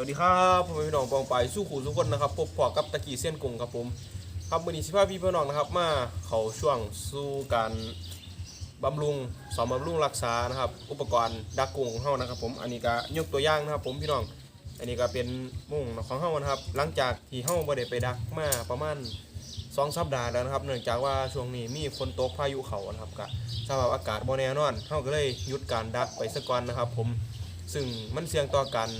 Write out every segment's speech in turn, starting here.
วัสดีครับผมพี่น้องปองไปสู้ขู่ทุกคนนะครับพบปอกับตะกี้เส้นกุ้งครับผมครับวันนี้สิพาพี่พี่น้องนะครับมาเขาช่วงสู้การบำรุงสอนบำรุงรักษานะครับ อุปกรณ์ดักกุ้งของเฮานะครับ ผมอันนี้ก็ยกตัวอย่างนะครับ ผมพี่น้อง อันนี้ก็เป็นมุ้งของเฮานะครับ หลังจากที่เฮาบ่ได้ไปดักมาประมาณสองสัปดาห์แล้วนะครับ เนื่องจากว่าช่วงนี้มีฝนตกพายุเขานะครับก็สภาพอากาศบ่แน่นอนเฮาก็เลยหยุดการดักไปซะก่อนนะครับ ผมซึ่งมันเสี่ยงต่อการ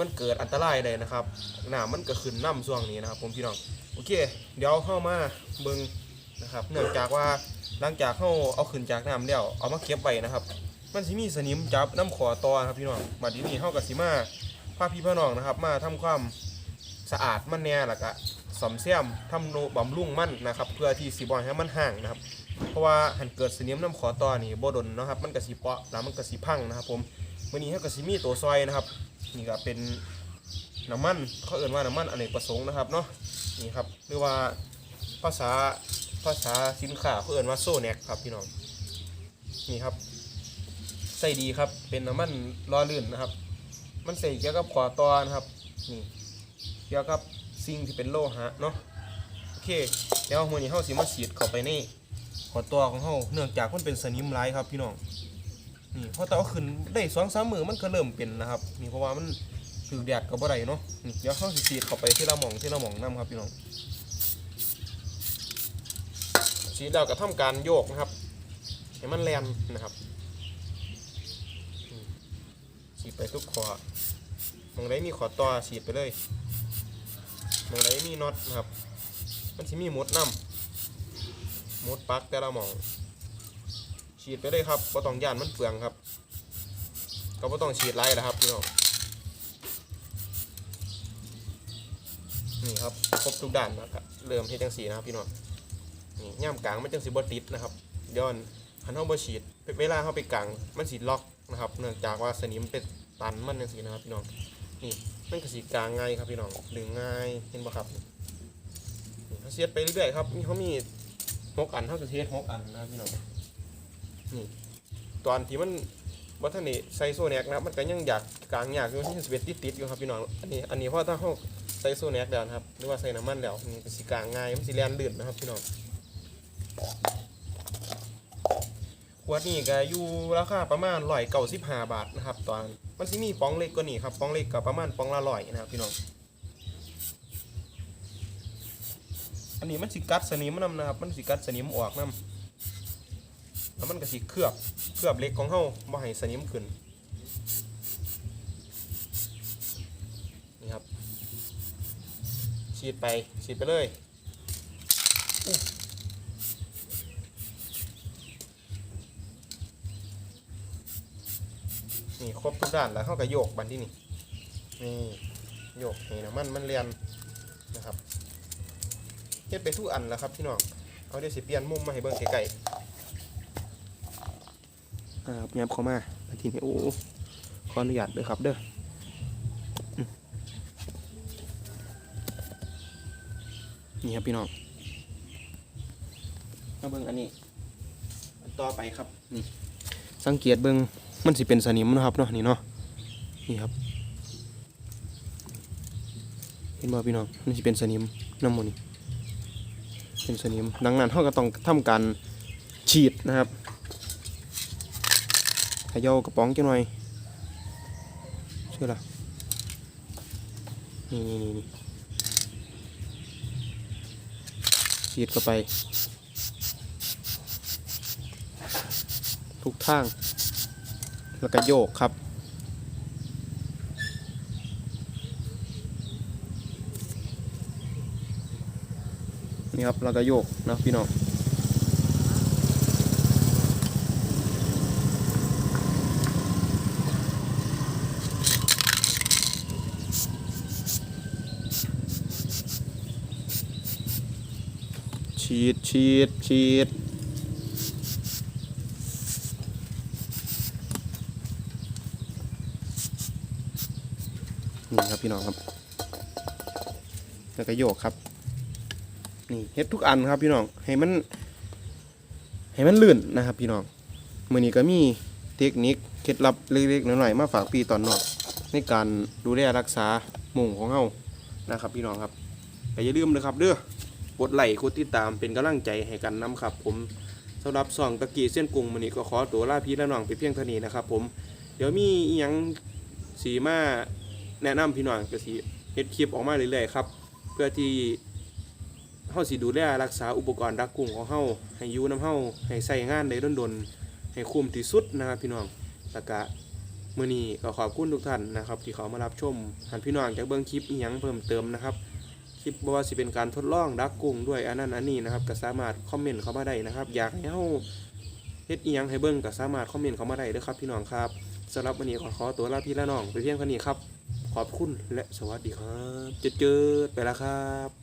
มันเกิดอันตรายได้นะครับน้ำมันก็ขึ้นน้ำช่วงนี้นะครับ ผมพี่น้องโอเค เดี๋ยวเข้ามาเบิ่งนะครับ เนื่องจากว่าหลังจากเข้าเอาขึ้นจากน้ำแล้วเอามาเก็บไว้นะครับ มันสิมีสนิมจับน้ำขอตอครับพี่น้องมาดีนี้เข้ากับสิมาพาพี่พี่น้องนะครับ มาทำความสะอาดมันแน่ล้วก็สอมแซมทำโนบำรุงมันนะครับ เพื่อที่สิบอลให้มันห่างนะครับ เพราะว่าหันเกิดสนิมน้ำขอตอนี่โบดนนะครับ มันก็สิเปาะแล้วมันก็สิพังนะครับ ผมวันนี้เขาก็สิมีตัวซอยนะครับ นี่ก็เป็นน้ำมันเขาเอ่นว่าน้ำมันอเนกประสงค์นะครับเนาะนี่ครับหรือว่าภาษาภาษาสินค้าเขาเอ่นว่าโซแนกครับพี่น้องนี่ครับใส่ดีครับเป็นน้ำมันล้อลื่นนะครับ มันใส่เกี่ยวกับขอตอนะครับนี่เกี่ยวกับสิ่งที่เป็นโลหะเนาะโอเคเดี๋ยวมือนี้เฮาสิมาฉีดเข้าไปในขอตอของเฮาเนื่องจากมันเป็นสนิมหลายครับพี่น้อง นี่พอตาเอาขึ้นได้สองสามมือมันก็เริ่มเป็นนะครับนี่เพราะว่ามันถือแดดกับบ่ได้เนาะนี่เดี๋ยวเข้าสิฉีดเข้าไปที่ละหม่องที่ละหม่องน้ำครับพี่น้องฉีดแล้วก็ทำการโยกนะครับให้มันแลนนะครับอืมฉีดไปทุกขอมองไดมีขอต่อฉีดไปเลยมองไดมีน็อตนะครับมันสิมีมดน้ำมดปักแต่ละหม่อง ฉีดไปเลยครับบ่ต้องย่านมันเปลืองครับ ก็บ่ต้องฉีดไรนะครับพี่น้องนี่ครับครบทุกด้านนะครับเริ่มที่จังสีนะครับพี่น้องนี่ย่ามกลางมันจังสีบ่ติดนะครับเดี๋ยวหันเฮาบ่ฉีดเวลาเฮาไปกลางมันสิล็อกนะครับ เนื่องจากว่าสนิมเป็นตันมันจังสีนะครับพี่น้องนี่มันก็สิกลางง่ายครับพี่น้องดึงง่ายเห็นบ่ครับเขาเสียดไปเรื่อยๆครับมีเขามีหกอันเท่ากับเทสหกอันนะพี่น้อง นี่ตอนที่มันวัฒนี่ใสโซแนกนะครับมันก็ยังอยากกลางอยากอยู่ที่สเปติดติดอยู่ครับพี่น้องอันนี้อันนี้เพราะถ้าเขาใส่โซแนกแล้วนะครับหรือว่าใส่น้ำมันแล้วมันสิกลางง่ายมันสิแลนลื่นนะครับพี่น้องขวดนี้ก็อยู่ราคาประมาณร้อยเก้าสิบห้าบาทนะครับ ตอนมันสิมีปองเล็กกว่านี้ครับปองเล็กก็ประมาณปองละร้อยนะครับพี่น้องอันนี้มันสิกัดสนิมนำนะครับ มันสิกัดสนิมออกนำ แล้วมันก็สิเคลือบเคลือบเล็กของเฮาบ่ให้สนิมขึ้นนี่ครับฉีดไปฉีดไปเลยนี่ครบทุกด้านแล้วเฮาก็โยกบันที่นี่นี่โยกนี่นะมันมันเรียนนะครับเฮ็ดไปทุกอันแล้วครับพี่น้องเอาเดี๋ยวสิเปลี่ยนมุมมาให้เบิ่งไกลๆ ครับยับเข้ามาอาทีนี้โอ้ขออนุญาตเลยครับเด้อนี่ครับพี่น้องมาเบิ่งอันนี้ต่อไปครับนี่สังเกตเบิ่งมันสิเป็นสนิมนะครับเนาะนี่เนาะนี่ครับ เห็นบ่พี่น้องมันสิเป็นสนิมน้ำมันนี่เป็นสนิมดังนั้นเราก็ต้องทำการฉีดนะครับ ขย่ากระป๋องจังหน่อยชื่อละนี่นี่นี่นี่ฉีดเข้าไป ทุกทาง แล้วก็โยกครับ นี่ครับแล้วก็โยกนะพี่น้อง ฉีดฉีดฉีดนี่ครับพี่น้องครับแล้วก็โยกครับนี่เฮ็ดทุกอันครับพี่น้องให้มันให้มันลื่นนะครับ พี่น้องมือนี้ก็มีเทคนิคเคล็ดลับเล็กๆน้อยๆมาฝากพี่ตอนนอกในการดูแลรักษาหมู่ของเฮานะครับ พี่น้องครับแต่อย่าลืมนะครับเด้อ กดไลค์กดติดตามเป็นกำลังใจให้กันนํครับ ผมสำหรับส่องตะกี้เส้นกรุงมื้อนี้ก็ขอตัวลาพี่และน้องไปเพียงเท่านี้นะครับ ผมเดี๋ยวมีอีหยังสีมาแนะนำพี่น้องก็สิเฮ็ดคลิปออกมาเรื่อยๆครับ เพื่อที่เฮาสิดูแลรักษาอุปกรณ์ดักกุ้งของเฮาให้อยู่นํเฮาให้ใช้งานได้ดนๆให้คุ้มที่สุดนะครับพี่น้องแล้วก็มื้อนี้ก็ขอบคุณทุกท่านนะครับ ที่เขามารับชมหันพี่น้องจากเบิ่งคลิปอีหยังเพิ่มเติมนะครับ คลิปบ่ว่าสิเป็นการทดลองดักกุ้งด้วยอันนั้นอันนี้นะครับก็สามารถคอมเมนต์เข้ามาได้นะครับ อยากให้เฮาเฮ็ดอีหยังให้เบิ่งก็สามารถคอมเมนต์เข้ามาได้เด้อครับพี่น้องครับสำหรับวันนี้ขอขอตัวลาพี่และน้องไปเพียงเท่านี้ครับ ขอบคุณและสวัสดีครับ เจอเจอไปแล้วครับ